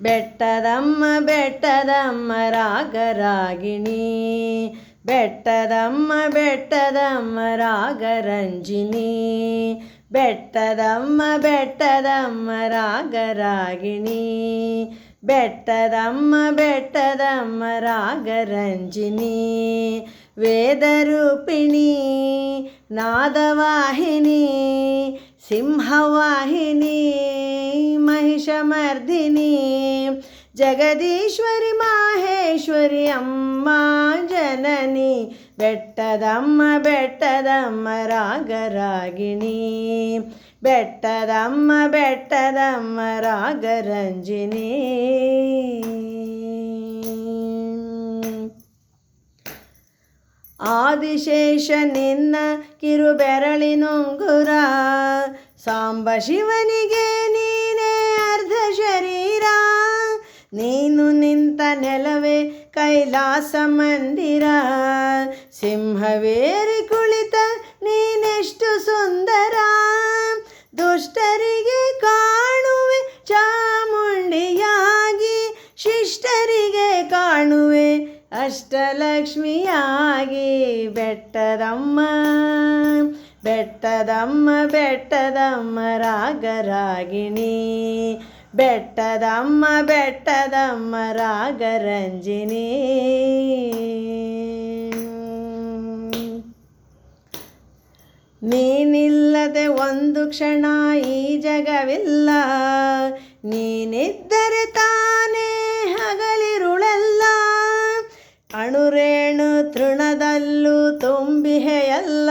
ಬೆಟ್ಟದಮ್ಮ ಬೆಟ್ಟದಮ್ಮ, ರಾಗರಾಗಿಣಿ. ಬೆಟ್ಟದಮ್ಮ ಬೆಟ್ಟದಮ್ಮ, ರಾಗರಂಜಿನಿ. ಬೆಟ್ಟದಮ್ಮ ಬೆಟ್ಟದಮ್ಮ, ರಾಗರಾಗಿಣಿ. ಬೆಟ್ಟದಮ್ಮ ಬೆಟ್ಟದಮ್ಮ, ರಾಗರಂಜಿನಿ. ವೇದರೂಪಿಣಿ, ನಾದವಾಹಿನಿ, ಸಿಂಹವಾಹಿನಿ. ಮಹಿಷಮರ್ದಿನಿ. ಜಗದೀಶ್ವರಿ ಮಾಹೇಶ್ವರಿ ಅಮ್ಮ ಜನನಿ. ಬೆಟ್ಟದಮ್ಮ ಬೆಟ್ಟದಮ್ಮ ರಾಗರಾಗಿಣಿ. ಬೆಟ್ಟದಮ್ಮ ಬೆಟ್ಟದಮ್ಮ ರಾಗರಂಜಿನಿ. ಆದಿಶೇಷ ನಿನ್ನ ಕಿರುಬೆರಳಿನುಂಗುರ. ಸಾಂಬ ಶಿವನಿಗೆ ನೀನೇ ಅರ್ಧ ಶರೀರ. ನೀನು ನಿಂತ ನೆಲವೇ ಕೈಲಾಸ ಮಂದಿರ. ಸಿಂಹವೇರಿ ಕುಳಿತ ನೀನೆಷ್ಟು ಸುಂದರ. ದುಷ್ಟರಿಗೆ ಕಾಣುವೆ ಚಾಮುಂಡಿಯಾಗಿ, ಶಿಷ್ಟರಿಗೆ ಕಾಣುವೆ ಅಷ್ಟಲಕ್ಷ್ಮಿಯಾಗಿ. ಬೆಟ್ಟದಮ್ಮ ಬೆಟ್ಟದಮ್ಮ ಬೆಟ್ಟದಮ್ಮ, ರಾಗರಾಗಿಣಿ. ಬೆಟ್ಟದಮ್ಮ ಬೆಟ್ಟದಮ್ಮ ರಾಗರಂಜಿನಿ ನೀನಿಲ್ಲದೆ ಒಂದು ಕ್ಷಣ ಈ ಜಗವಿಲ್ಲ. ನೀನಿದ್ದರೆ ತಾನೇ ಹಗಲಿರುಳೆಲ್ಲ. ಅಣುರೇಣು ತೃಣದಲ್ಲೂ ತುಂಬಿಹೆಯಲ್ಲ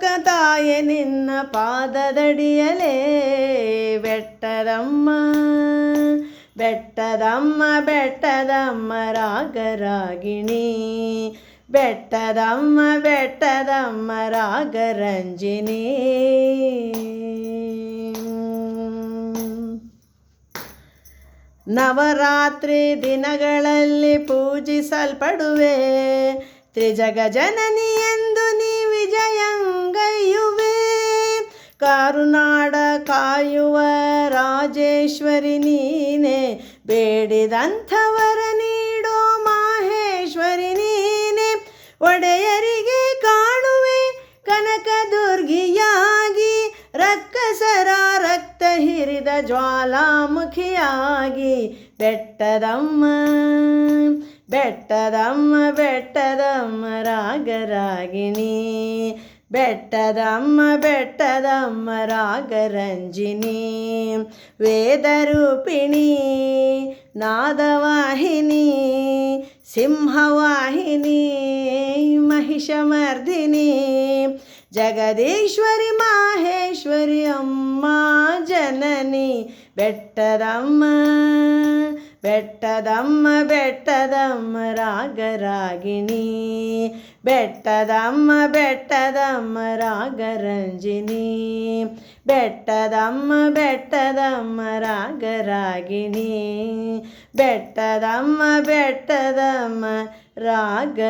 ಲೋಕ ತಾಯೆ ನಿನ್ನ ಪಾದದಡಿಯಲೇ, ಬೆಟ್ಟದಮ್ಮ ಬೆಟ್ಟದಮ್ಮ ಬೆಟ್ಟದಮ್ಮ ರಾಗರಾಗಿಣಿ, ಬೆಟ್ಟದಮ್ಮ ಬೆಟ್ಟದಮ್ಮ ರಾಗರಂಜಿನಿ ನವರಾತ್ರಿ ದಿನಗಳಲ್ಲಿ ಪೂಜಿಸಲ್ಪಡುವೆ ತ್ರಿಜಗ ಕಾರುನಾಡ ಕಾಯುವ ರಾಜೇಶ್ವರಿ ನೀನೆ, ಬೇಡಿದಂಥವರ ನೀಡೋ ಮಾಹೇಶ್ವರಿ ನೀನೆ. ಒಡೆಯರಿಗೆ ಕಾಣುವೆ ಕನಕ ದುರ್ಗಿಯಾಗಿ, ರಕ್ಕಸರ ರಕ್ತ ಹಿರಿದ ಜ್ವಾಲಾಮುಖಿಯಾಗಿ. ಬೆಟ್ಟದಮ್ಮ ಬೆಟ್ಟದಮ್ಮ ಬೆಟ್ಟದಮ್ಮ ರಾಗರಾಗಿಣಿ ಬೆಟ್ಟದಮ್ಮ ಬೆಟ್ಟದಮ್ಮ, ರಾಗರಂಜಿನಿ, ವೇದರೂಪಿಣಿ, ನಾದವಾಹಿನಿ, ಸಿಂಹವಾಹಿನಿ, ಮಹಿಷಮರ್ದಿನಿ, ಜಗದೀಶ್ವರಿ, ಮಾಹೇಶ್ವರಿ, ಅಮ್ಮ, ಜನನಿ, ಬೆಟ್ಟದಮ್ಮ ಬೆಟ್ಟದಮ್ಮ ಬೆಟ್ಟದಮ್ಮ, ರಾಗರಾಗಿಣಿ ಬೆಟ್ಟದಮ್ಮ ಬೆಟ್ಟದಮ್ಮ ರಾಗರಂಜಿನಿ. ಬೆಟ್ಟದಮ್ಮ ಬೆಟ್ಟದಮ್ಮ ರಾಗರಾಗಿಣಿ ಬೆಟ್ಟದಮ್ಮ ಬೆಟ್ಟದಮ್ಮ ರಾಗರಂಜಿನಿ.